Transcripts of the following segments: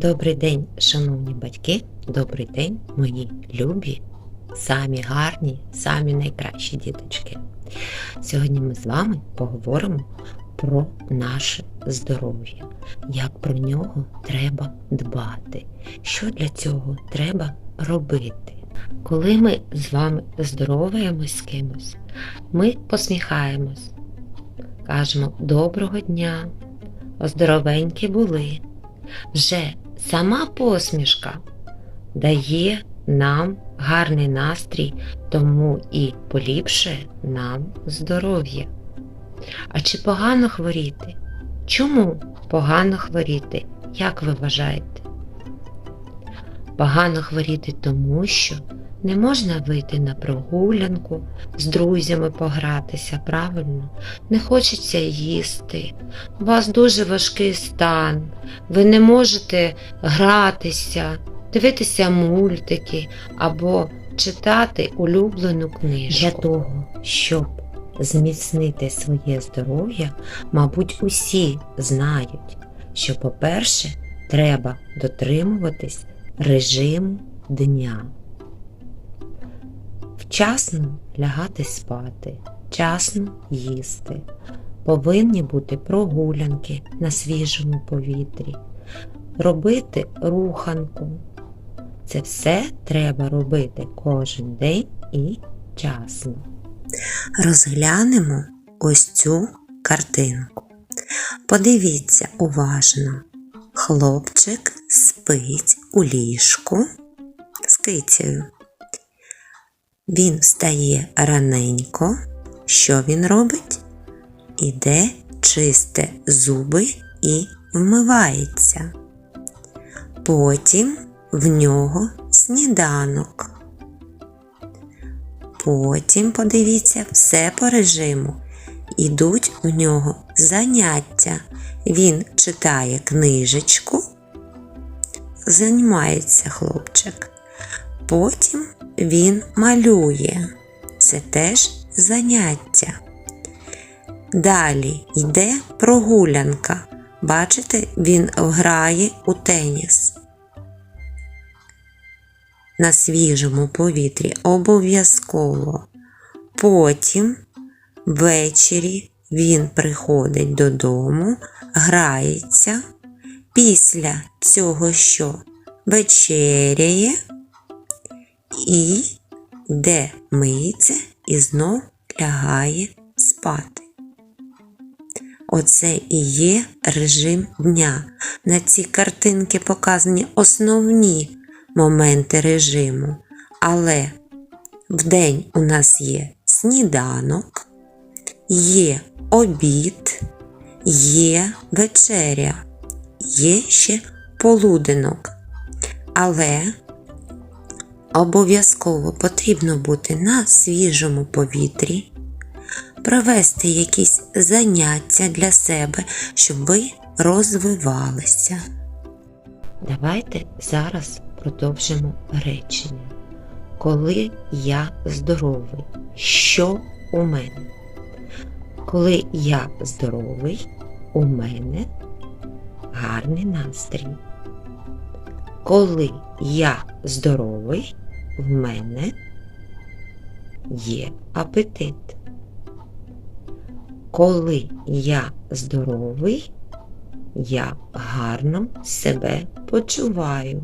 Добрий день, шановні батьки, добрий день, мої любі, самі гарні, самі найкращі діточки. Сьогодні ми з вами поговоримо про наше здоров'я, як про нього треба дбати, що для цього треба робити. Коли ми з вами здороваємось з кимось, ми посміхаємось, кажемо доброго дня, оздоровенькі були. Вже сама посмішка дає нам гарний настрій, тому і поліпшує нам здоров'я. А чи погано хворіти? Чому погано хворіти? Як ви вважаєте? Погано хворіти тому, що не можна вийти на прогулянку, з друзями погратися, правильно? Не хочеться їсти, у вас дуже важкий стан, ви не можете гратися, дивитися мультики або читати улюблену книжку. Для того, щоб зміцнити своє здоров'я, мабуть, усі знають, що, по-перше, треба дотримуватись режиму дня. Вчасно лягати спати, вчасно їсти. Повинні бути прогулянки на свіжому повітрі, робити руханку. Це все треба робити кожен день і вчасно. Розглянемо ось цю картинку. Подивіться уважно. Хлопчик спить у ліжку з кицею. Він встає раненько. Що він робить? Іде чисте зуби і вмивається. Потім в нього сніданок. Потім, подивіться, все по режиму. Ідуть у нього заняття. Він читає книжечку, займається хлопчик. Потім він малює. Це теж заняття. Далі йде прогулянка. Бачите, він грає у теніс. На свіжому повітрі обов'язково. Потім ввечері він приходить додому, грається. Після цього що вечеряє і йде миється і знов лягає спати. Оце і є режим дня. На цій картинці показані основні моменти режиму. Але вдень у нас є сніданок, є обід, є вечеря, є ще полуденок. Але обов'язково потрібно бути на свіжому повітрі, провести якісь заняття для себе, щоб ви розвивалися. Давайте зараз продовжимо речення. Коли я здоровий, що у мене? Коли я здоровий, у мене гарний настрій. Коли я здоровий, в мене є апетит. Коли я здоровий, я гарно себе почуваю.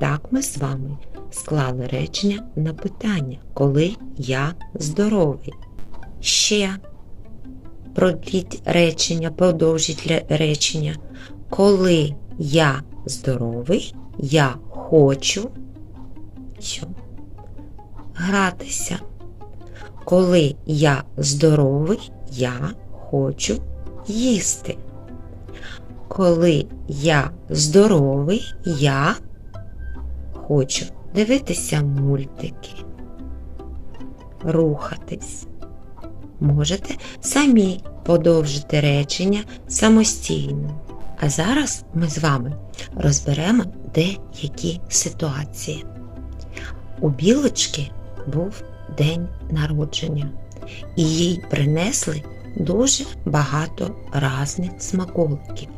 Так ми з вами склали речення на питання, коли я здоровий. Ще пройдіть речення, продовжіть речення. Коли я здоровий, я хочу що? гратися. Коли я здоровий, я хочу їсти. Коли я здоровий, я хочу дивитися мультики, рухатись. Можете самі подовжити речення самостійно. А зараз ми з вами розберемо деякі ситуації. У білочки був день народження, і їй принесли дуже багато різних смаколиків.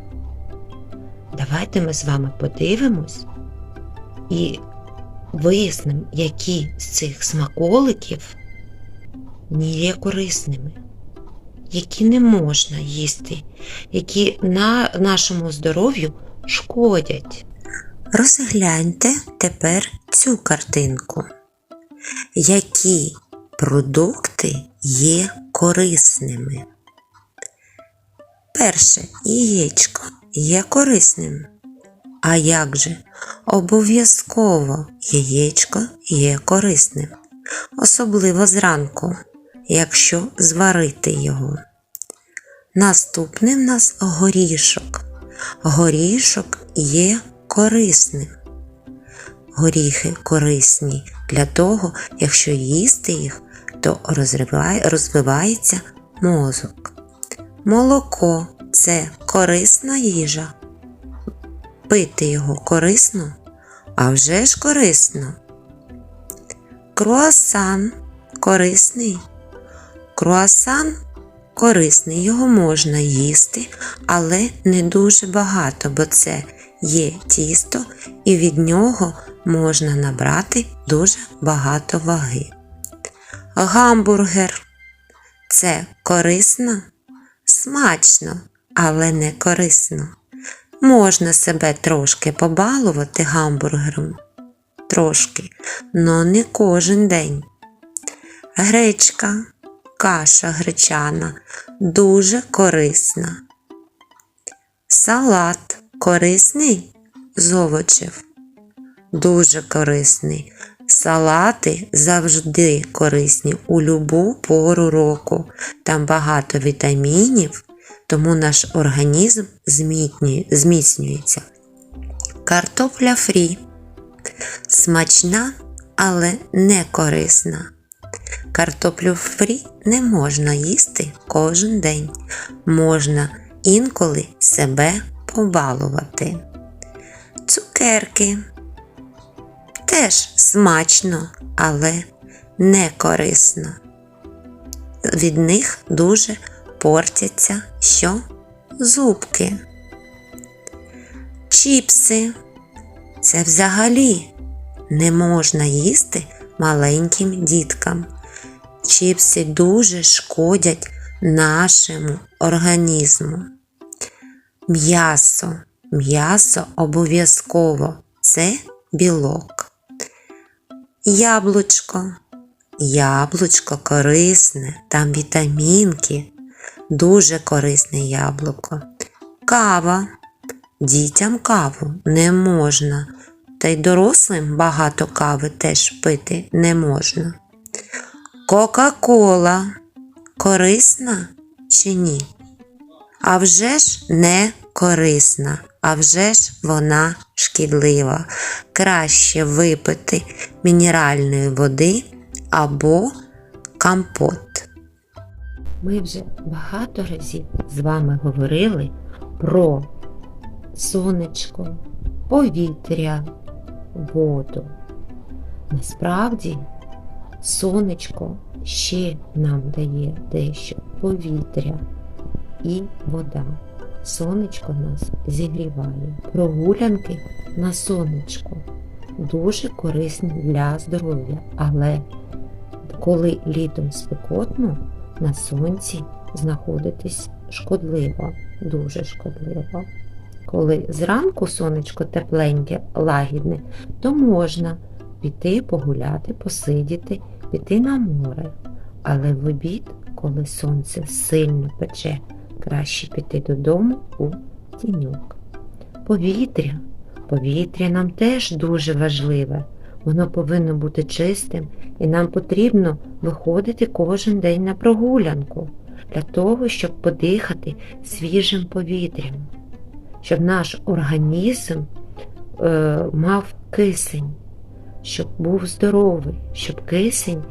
давайте ми з вами подивимось і вияснимо, які з цих смаколиків не є корисними, які не можна їсти, які на нашому здоров'ю шкодять. Розгляньте тепер цю картинку. Які продукти є корисними? Перше, яєчко є корисним. А як же? Обов'язково яєчко є корисним, особливо зранку, якщо зварити його. Наступний в нас горішок. Горішок є корисним. Горіхи корисні для того, якщо їсти їх, то розвивається мозок. Молоко це корисна їжа. Пити його корисно, а вже ж корисно. Круасан корисний. Круасан корисний, його можна їсти, але не дуже багато, бо це є тісто, і від нього можна набрати дуже багато ваги. Гамбургер це корисно, смачно, але не корисно. Можна себе трошки побалувати гамбургером. Трошки, но не кожен день. Гречка, каша гречана дуже корисна. Салат корисний з овочів. Дуже корисний. Салати завжди корисні у любу пору року. Там багато вітамінів, тому наш організм зміцнюється. Картопля фрі. Смачна, але не корисна. Картоплю фрі не можна їсти кожен день. Можна інколи себе побалувати. Цукерки теж смачно, але не корисно. Від них дуже портяться що? Зубки. Чіпси. Це взагалі не можна їсти маленьким діткам. Чіпси дуже шкодять нашому організму. М'ясо. М'ясо обов'язково це білок. Яблучко. Яблучко корисне, там вітамінки. Дуже корисне яблуко. Кава. Дітям каву не можна. Та й дорослим багато кави теж пити не можна. Кока-кола корисна чи ні? А вже ж не корисна, а вже ж вона шкідлива. Краще випити мінеральної води або компот. Ми вже багато разів з вами говорили про сонечко, повітря, воду. Насправді, сонечко ще нам дає дещо повітря і вода. Сонечко нас зігріває. Прогулянки на сонечко дуже корисні для здоров'я, але коли літом спекотно, на сонці знаходитись шкодливо, дуже шкодливо. Коли зранку сонечко тепленьке, лагідне, то можна піти погуляти, посидіти, піти на море. Але в обід, коли сонце сильно пече, краще піти додому у тіньок. Повітря. Повітря нам теж дуже важливе. Воно повинно бути чистим, і нам потрібно виходити кожен день на прогулянку для того, щоб подихати свіжим повітрям, щоб наш організм е, мав кисень, щоб був здоровий, щоб кисень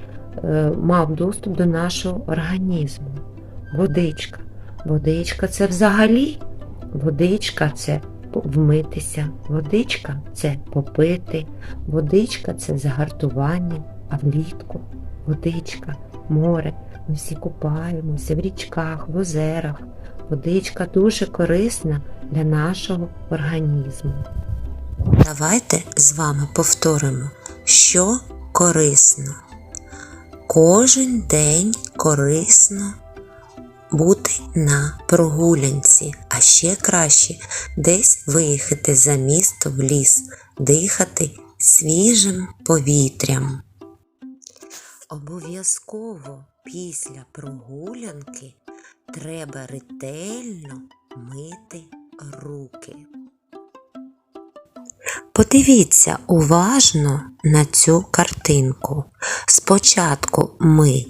е, мав доступ до нашого організму. Водичка. Водичка це взагалі. Водичка це вмитися, водичка це попити, водичка це загартування, а влітку водичка море. Ми всі купаємося в річках, в озерах. Водичка дуже корисна для нашого організму. Давайте з вами повторимо, що корисно. Кожен день корисно бути на прогулянці, а ще краще десь виїхати за місто в ліс, дихати свіжим повітрям. Обов'язково після прогулянки треба ретельно мити руки. Подивіться уважно на цю картинку. Спочатку ми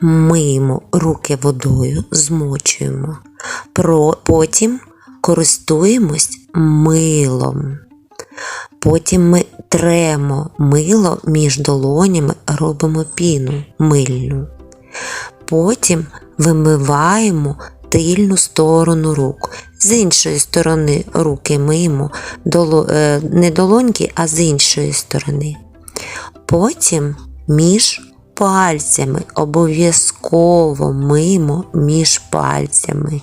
миємо руки водою, змочуємо, потім користуємось милом. Потім ми тремо мило між долонями, робимо піну мильну. Потім вимиваємо тильну сторону рук. З іншої сторони руки доло, е, не долоньки, а з іншої сторони. Потім між пальцями обов'язково мимо між пальцями.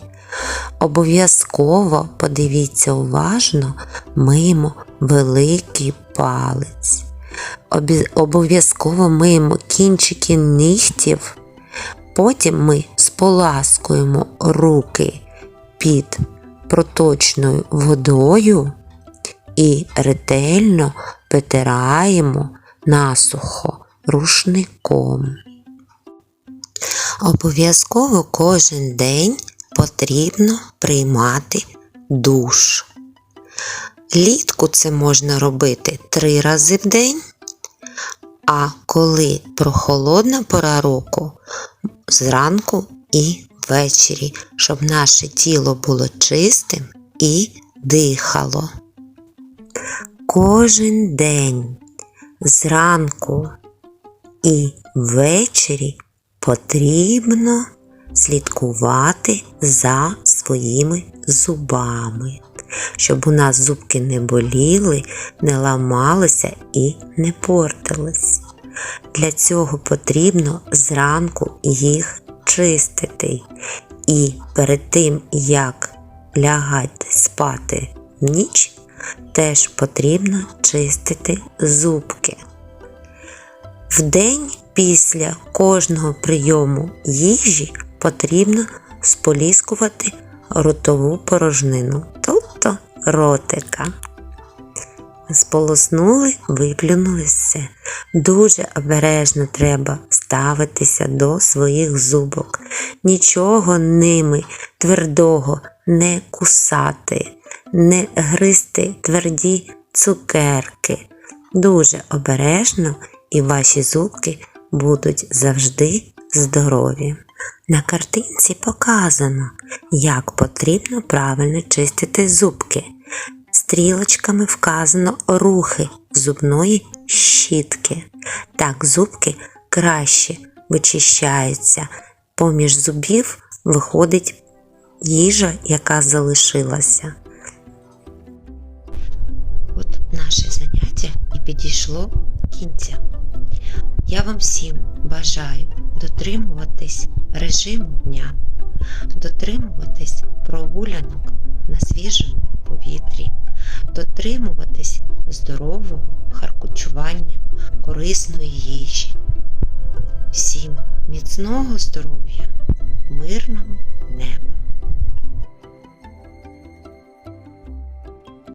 Обов'язково подивіться уважно, миємо великий палець. Обов'язково миємо кінчики нігтів. Потім ми споласкуємо руки під проточною водою і ретельно витираємо насухо рушником. Обов'язково кожен день потрібно приймати душ. Літку це можна робити три рази в день, а коли прохолодна пора року, зранку і ввечері, щоб наше тіло було чистим і дихало. Кожен день зранку і ввечері потрібно слідкувати за своїми зубами, щоб у нас зубки не боліли, не ламалися і не портились. Для цього потрібно зранку їх чистити. І перед тим, як лягати спати в ніч, теж потрібно чистити зубки. Вдень після кожного прийому їжі потрібно споліскувати ротову порожнину, тобто ротика. Сполоснули, виплюнули все. Дуже обережно треба ставитися до своїх зубок. Нічого ними твердого не кусати, не гризти тверді цукерки. Дуже обережно і ваші зубки будуть завжди здорові. На картинці показано, як потрібно правильно чистити зубки. Стрілочками вказано рухи зубної щітки. Так зубки краще вичищаються. Поміж зубів виходить їжа, яка залишилася. От наше заняття і підійшло кінця. Я вам всім бажаю дотримуватись режиму дня, дотримуватись прогулянок на свіжому повітрі, дотримуватись здорового харкучування корисної їжі. Всім міцного здоров'я, мирного неба!